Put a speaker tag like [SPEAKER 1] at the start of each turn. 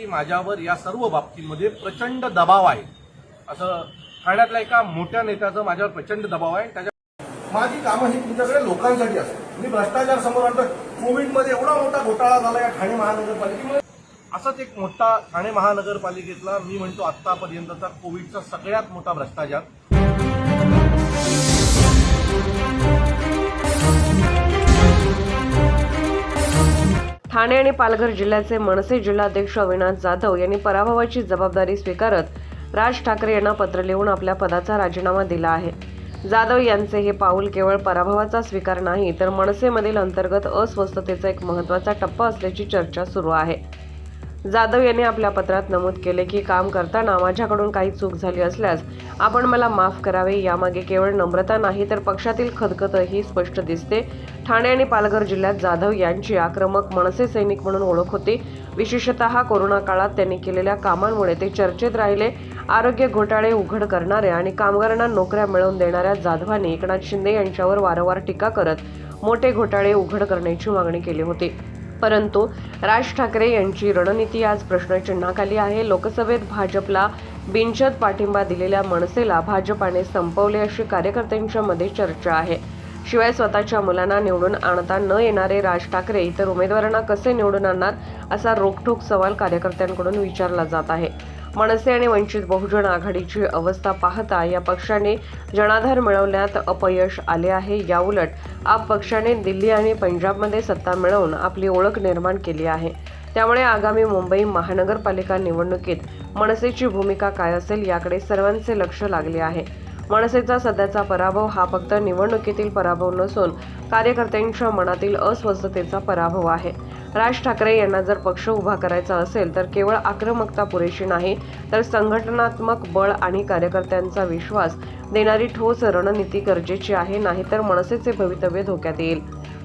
[SPEAKER 1] माझ्यावर या सर्व बाबतीमध्ये प्रचंड दबाव आहे. असं ठाण्यातल्या एका मोठ्या नेत्याचं माझ्यावर प्रचंड दबाव आहे. त्याच्या माझी कामं ही तुमच्याकडे लोकांसाठी असतात. मी भ्रष्टाचार समोर आणतो. कोविडमध्ये एवढा मोठा घोटाळा झाला या ठाणे महानगरपालिकेमुळे. असंच एक मोठा ठाणे महानगरपालिकेतला मी म्हणतो आतापर्यंतचा कोविडचा सगळ्यात मोठा भ्रष्टाचार.
[SPEAKER 2] ठाणे आणि पालघर जिल्ह्याचे मनसे जिल्हाध्यक्ष अविनाश जाधव यांनी पराभवाची जबाबदारी स्वीकारत राज ठाकरे यांना पत्र लिहून आपल्या पदाचा राजीनामा दिला आहे. जाधव यांचे हे पाऊल केवळ पराभवाचा स्वीकार नाही तर मनसेमधील अंतर्गत अस्वस्थतेचा एक महत्त्वाचा टप्पा असल्याची चर्चा सुरू आहे. जाधव यांनी आपल्या पत्रात नमूद केले की काम करताना माझ्याकडून काही चूक झाली असल्यास आपण मला माफ करावे यामागे केवळ नम्रता नाही तर पक्षातील खदखतही स्पष्ट दिसते. ठाणे आणि पालघर जिल्ह्यात जाधव यांची आक्रमक मनसे सैनिक म्हणून ओळख होती. विशेषतः कोरोना काळात त्यांनी केलेल्या कामांमुळे ते चर्चेत राहिले. आरोग्य घोटाळे उघड करणाऱ्या आणि कामगारांना नोकऱ्या मिळवून देणाऱ्या जाधवांनी एकनाथ शिंदे यांच्यावर वारंवार टीका करत मोठे घोटाळे उघड करण्याची मागणी केली होती. परंतु राज ठाकरे यांची रणनीती आज प्रश्नचिन्हाखाली आहे. लोकसभेत भाजपला बिनशत पाठिंबा दिलेल्या मनसेला भाजपाने संपवले अशी कार्यकर्त्यांच्या मध्ये चर्चा आहे. शिवाय स्वतःच्या मुलांना निवडून आणता न येणारे राज ठाकरे इतर उमेदवारांना कसे निवडून आणणार असा रोखठोक सवाल कार्यकर्त्यांकडून विचारला जात आहे. मनसे आणि वंचित बहुजन आघाडीची अवस्था पाहता या पक्षाने जनाधार मिळवण्यात अपयश आले आहे. याउलट आप पक्षाने दिल्ली आणि पंजाबमध्ये सत्ता मिळवून आपली ओळख निर्माण केली आहे. त्यामुळे आगामी मुंबई महानगरपालिका निवडणुकीत मनसेची भूमिका काय असेल याकडे सर्वांचे लक्ष लागले आहे. मनसेचा सध्याचा पराभव हा फक्त निवडणुकीतील पराभव नसून कार्यकर्त्यांच्या मनातील अस्वस्थतेचा पराभव आहे. राज ठाकरे यांना जर पक्ष उभा करायचा असेल तर केवळ आक्रमकता पुरेशी नाही तर संघटनात्मक बळ आणि कार्यकर्त्यांचा विश्वास देणारी ठोस रणनीती गरजेची आहे नाहीतर मनसेचे भवितव्य धोक्यात येईल.